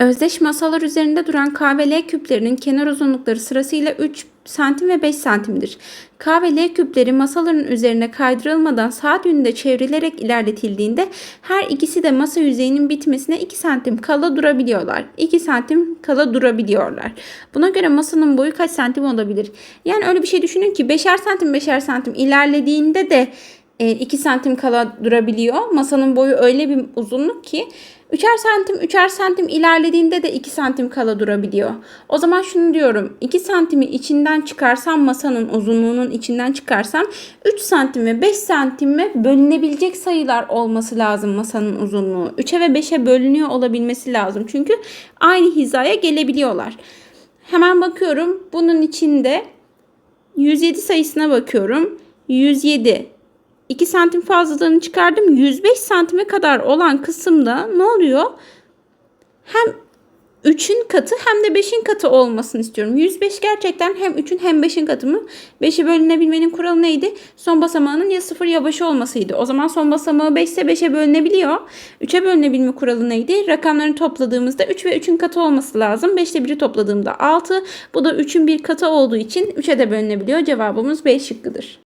Özdeş masalar üzerinde duran K ve L küplerinin kenar uzunlukları sırasıyla 3 santim ve 5 santimdir. K ve L küpleri masaların üzerine kaydırılmadan saat yönünde çevrilerek ilerletildiğinde her ikisi de masa yüzeyinin bitmesine 2 santim kala durabiliyorlar. 2 santim kala durabiliyorlar. Buna göre masanın boyu kaç santim olabilir? Yani öyle bir şey düşünün ki 5'er santim 5'er santim ilerlediğinde de 2 santim kala durabiliyor. Masanın boyu öyle bir uzunluk ki 3'er santim 3'er santim ilerlediğinde de 2 santim kala durabiliyor. O zaman şunu diyorum. 2 santimi içinden çıkarsam masanın uzunluğunun içinden çıkarsam 3 santim ve 5 santime bölünebilecek sayılar olması lazım masanın uzunluğu. 3'e ve 5'e bölünüyor olabilmesi lazım. Çünkü aynı hizaya gelebiliyorlar. Hemen bakıyorum. Bunun içinde 107 sayısına bakıyorum. 107 2 santim fazlalığını çıkardım. 105 santime kadar olan kısımda ne oluyor? Hem 3'ün katı hem de 5'in katı olmasını istiyorum. 105 gerçekten hem 3'ün hem 5'in katı mı? 5'e bölünebilmenin kuralı neydi? Son basamağının ya 0 ya başı olmasıydı. O zaman son basamağı 5 ise 5'e bölünebiliyor. 3'e bölünebilme kuralı neydi? Rakamlarını topladığımızda 3 ve 3'ün katı olması lazım. 5 ile 1'i topladığımda 6. Bu da 3'ün bir katı olduğu için 3'e de bölünebiliyor. Cevabımız B şıkkıdır.